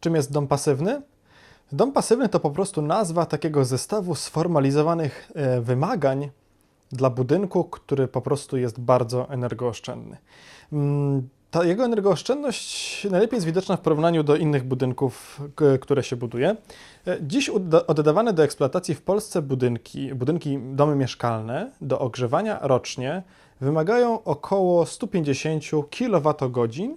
Czym jest dom pasywny? Dom pasywny to po prostu nazwa takiego zestawu sformalizowanych e, wymagań dla budynku, który po prostu jest bardzo energooszczędny. Mm, Ta jego energooszczędność najlepiej jest widoczna w porównaniu do innych budynków, które się buduje. E, Dziś oddawane do eksploatacji w Polsce budynki, budynki, domy mieszkalne do ogrzewania rocznie wymagają około 150 kWh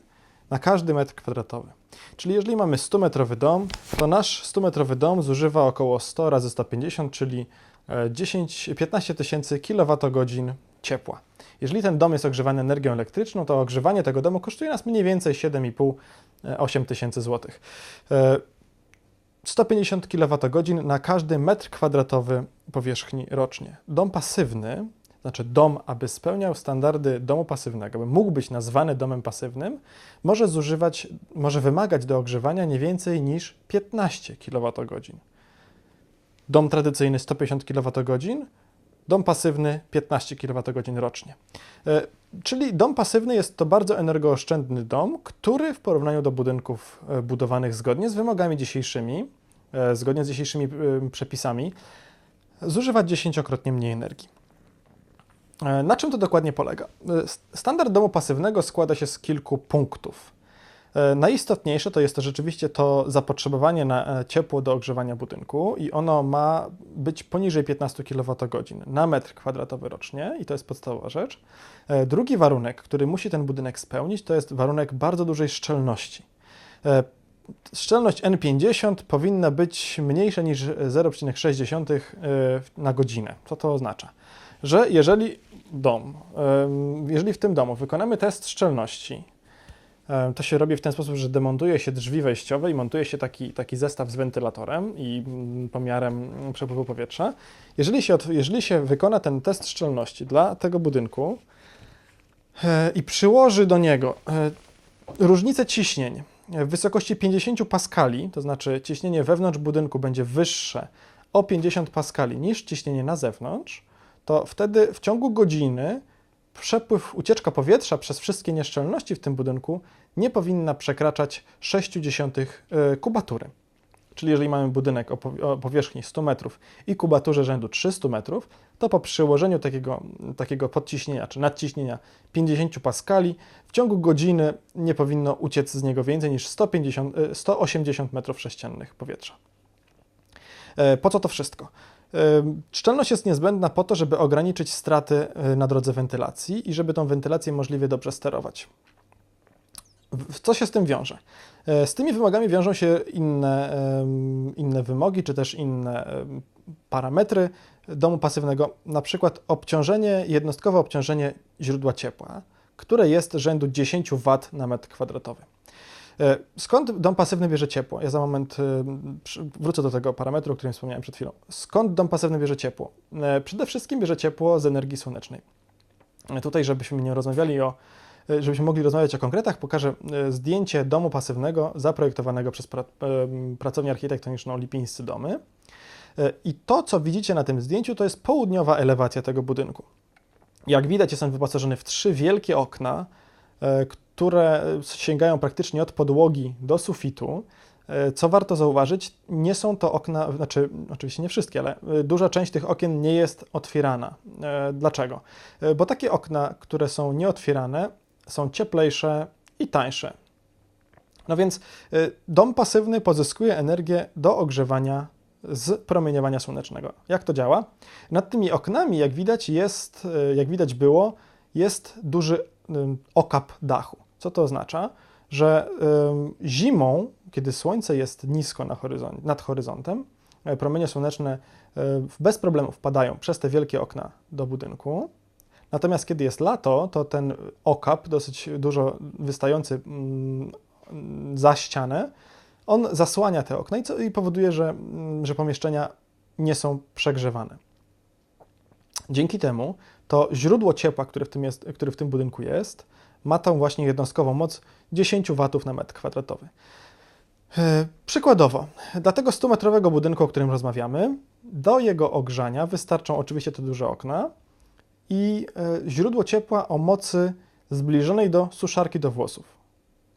na każdy metr kwadratowy. Czyli jeżeli mamy 100-metrowy dom, to nasz 100-metrowy dom zużywa około 100 razy 150, czyli e, 10, 15 tysięcy kWh ciepła. Jeżeli ten dom jest ogrzewany energią elektryczną, to ogrzewanie tego domu kosztuje nas mniej więcej 7,5-8 tysięcy złotych. E, 150 kWh na każdy metr kwadratowy powierzchni rocznie. Dom pasywny, znaczy dom, aby spełniał standardy domu pasywnego, aby mógł być nazwany domem pasywnym, może zużywać, może wymagać do ogrzewania nie więcej niż 15 kWh. Dom tradycyjny 150 kWh, dom pasywny 15 kWh rocznie. E, Czyli dom pasywny jest to bardzo energooszczędny dom, który w porównaniu do budynków e, budowanych zgodnie z wymogami dzisiejszymi, e, zgodnie z dzisiejszymi przepisami, zużywa dziesięciokrotnie mniej energii. E, Na czym to dokładnie polega? E, Standard domu pasywnego składa się z kilku punktów. E, Najistotniejsze to jest to rzeczywiście to zapotrzebowanie na ciepło do ogrzewania budynku i ono ma być poniżej 15 kWh na metr kwadratowy rocznie i to jest podstawowa rzecz. Drugi warunek, który musi ten budynek spełnić, to jest warunek bardzo dużej szczelności. Szczelność N50 powinna być mniejsza niż 0,6 e, na godzinę. Co to oznacza? Że jeżeli dom, jeżeli w tym domu wykonamy test szczelności, to się robi w ten sposób, że demontuje się drzwi wejściowe i montuje się taki, taki zestaw z wentylatorem i mm, pomiarem przepływu powietrza. Jeżeli się, jeżeli się wykona ten test szczelności dla tego budynku e, i przyłoży do niego e, różnicę ciśnień w wysokości 50 paskali, to znaczy ciśnienie wewnątrz budynku będzie wyższe o 50 paskali niż ciśnienie na zewnątrz, to wtedy w ciągu godziny przepływ, ucieczka powietrza przez wszystkie nieszczelności w tym budynku nie powinna przekraczać 0,6 e, kubatury. Czyli jeżeli mamy budynek o powi- o powierzchni 100 metrów i kubaturze rzędu 300 metrów, to po przyłożeniu takiego, takiego podciśnienia czy nadciśnienia 50 paskali w ciągu godziny nie powinno uciec z niego więcej niż 150, e, 180 metrów sześciennych powietrza. E, Po co to wszystko? Szczelność jest niezbędna po to, żeby ograniczyć straty e, na drodze wentylacji i żeby tą wentylację możliwie dobrze sterować. Co się z tym wiąże? E, Z tymi wymogami wiążą się inne, inne wymogi, czy też inne parametry domu pasywnego, na przykład obciążenie, jednostkowe obciążenie źródła ciepła, które jest rzędu 10 W na metr kwadratowy. E, Skąd dom pasywny bierze ciepło? Ja za moment przy- wrócę do tego parametru, o którym wspomniałem przed chwilą. Skąd dom pasywny bierze ciepło? E, Przede wszystkim bierze ciepło z energii słonecznej. E, Tutaj, żebyśmy nie rozmawiali o E, żebyśmy mogli rozmawiać o konkretach, pokażę e, zdjęcie domu pasywnego zaprojektowanego przez pra, pracownię architektoniczną Lipińscy Domy. E, I to, co widzicie na tym zdjęciu, to jest południowa elewacja tego budynku. Jak widać, jest on wyposażony w trzy wielkie okna, e, które sięgają praktycznie od podłogi do sufitu. E, Co warto zauważyć, nie są to okna, znaczy oczywiście nie wszystkie, ale e, duża część tych okien nie jest otwierana. E, Dlaczego? Bo takie okna, które są nieotwierane, są cieplejsze i tańsze. No więc dom pasywny pozyskuje energię do ogrzewania z promieniowania słonecznego. Jak to działa? Nad tymi oknami, jak widać, jest, jak widać było, jest duży okap dachu. Co to oznacza? Że zimą, kiedy słońce jest nisko na horyzont, nad horyzontem, y, promienie słoneczne y, bez problemu wpadają przez te wielkie okna do budynku. Natomiast kiedy jest lato, to ten okap, dosyć dużo wystający mm, za ścianę, on zasłania te okna i, co, i powoduje, że, mm, że pomieszczenia nie są przegrzewane. Dzięki temu to źródło ciepła, które w tym, jest, które w tym budynku jest, ma tą właśnie jednostkową moc 10 W na metr kwadratowy. E, Przykładowo, dla tego 100-metrowego budynku, o którym rozmawiamy, do jego ogrzania wystarczą oczywiście te duże okna, i e, źródło ciepła o mocy zbliżonej do suszarki do włosów.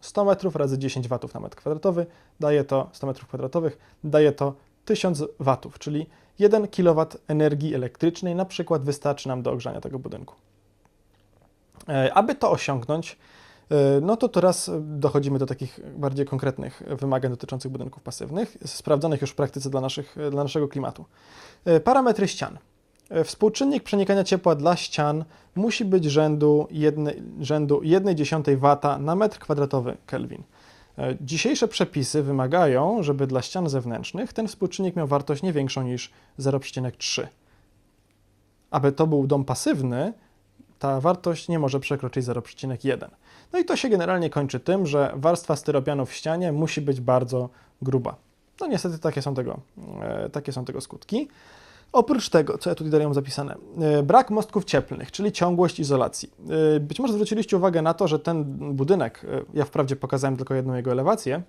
100 metrów razy 10 watów na metr kwadratowy daje to 100 metrów kwadratowych, daje to 1000 watów, czyli 1 kW energii elektrycznej na przykład wystarczy nam do ogrzania tego budynku. E, aby to osiągnąć, e, no to teraz dochodzimy do takich bardziej konkretnych wymagań dotyczących budynków pasywnych, sprawdzonych już w praktyce dla, naszych, dla naszego klimatu. E, parametry ścian. Współczynnik przenikania ciepła dla ścian musi być rzędu 1,1 rzędu W na metr kwadratowy Kelvin. Dzisiejsze przepisy wymagają, żeby dla ścian zewnętrznych ten współczynnik miał wartość nie większą niż 0,3. Aby to był dom pasywny, ta wartość nie może przekroczyć 0,1. No i to się generalnie kończy tym, że warstwa styropianu w ścianie musi być bardzo gruba. No niestety takie są tego, e, takie są tego skutki. Oprócz tego, co ja tutaj dalej mam zapisane, e, brak mostków cieplnych, czyli ciągłość izolacji. E, być może zwróciliście uwagę na to, że ten budynek, ja wprawdzie pokazałem tylko jedną jego elewację,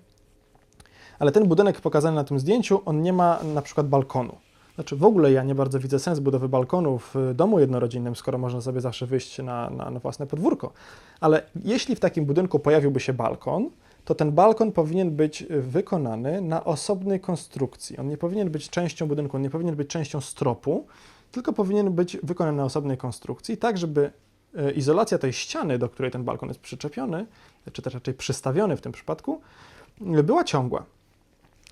ale ten budynek pokazany na tym zdjęciu, on nie ma na przykład balkonu. Znaczy w ogóle ja nie bardzo widzę sens budowy balkonu w domu jednorodzinnym, skoro można sobie zawsze wyjść na, na, na własne podwórko. Ale jeśli w takim budynku pojawiłby się balkon, to ten balkon powinien być wykonany na osobnej konstrukcji. On nie powinien być częścią budynku, on nie powinien być częścią stropu, tylko powinien być wykonany na osobnej konstrukcji, tak żeby e, izolacja tej ściany, do której ten balkon jest przyczepiony, czy też raczej przystawiony w tym przypadku, była ciągła.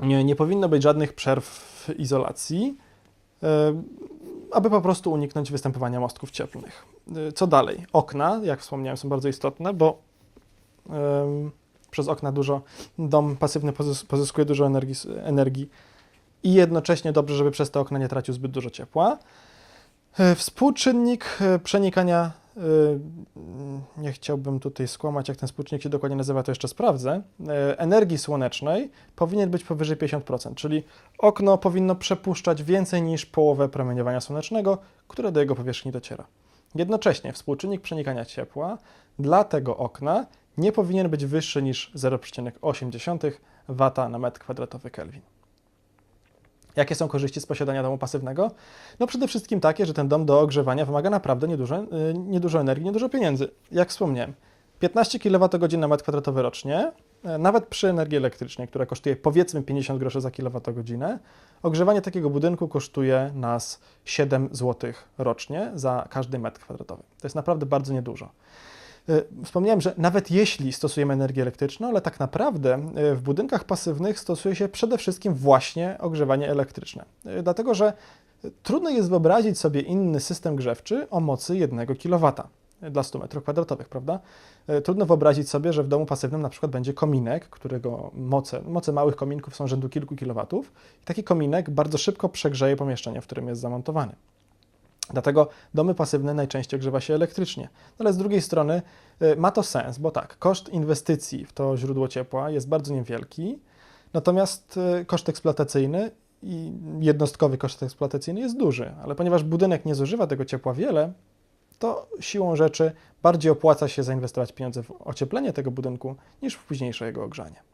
Nie, nie powinno być żadnych przerw w izolacji, aby po prostu uniknąć występowania mostków cieplnych. E, co dalej? Okna, jak wspomniałem, są bardzo istotne, bo przez okna dużo, dom pasywny pozyskuje dużo energii, energii i jednocześnie dobrze, żeby przez te okna nie tracił zbyt dużo ciepła. E, współczynnik przenikania nie chciałbym tutaj skłamać, jak ten współczynnik się dokładnie nazywa, to jeszcze sprawdzę, y, energii słonecznej powinien być powyżej 50%, czyli okno powinno przepuszczać więcej niż połowę promieniowania słonecznego, które do jego powierzchni dociera. Jednocześnie współczynnik przenikania ciepła dla tego okna nie powinien być wyższy niż 0,8 W na metr kwadratowy Kelvin. Jakie są korzyści z posiadania domu pasywnego? No przede wszystkim takie, że ten dom do ogrzewania wymaga naprawdę niedużo, y, niedużo energii, niedużo pieniędzy. Jak wspomniałem, 15 kWh na metr kwadratowy rocznie, y, nawet przy energii elektrycznej, która kosztuje powiedzmy 50 groszy za kWh, ogrzewanie takiego budynku kosztuje nas 7 zł rocznie za każdy metr kwadratowy. To jest naprawdę bardzo niedużo. E, wspomniałem, że nawet jeśli stosujemy energię elektryczną, ale tak naprawdę e, w budynkach pasywnych stosuje się przede wszystkim właśnie ogrzewanie elektryczne. E, dlatego, że trudno jest wyobrazić sobie inny system grzewczy o mocy 1 kW dla 100 m2, prawda? Trudno wyobrazić sobie, że w domu pasywnym na przykład będzie kominek, którego moce, moce małych kominków są rzędu kilku kilowatów. I taki kominek bardzo szybko przegrzeje pomieszczenie, w którym jest zamontowany. Dlatego domy pasywne najczęściej ogrzewa się elektrycznie. No ale z drugiej strony y, ma to sens, bo tak, koszt inwestycji w to źródło ciepła jest bardzo niewielki, natomiast y, koszt eksploatacyjny i jednostkowy koszt eksploatacyjny jest duży, ale ponieważ budynek nie zużywa tego ciepła wiele, to siłą rzeczy bardziej opłaca się zainwestować pieniądze w ocieplenie tego budynku niż w późniejsze jego ogrzanie.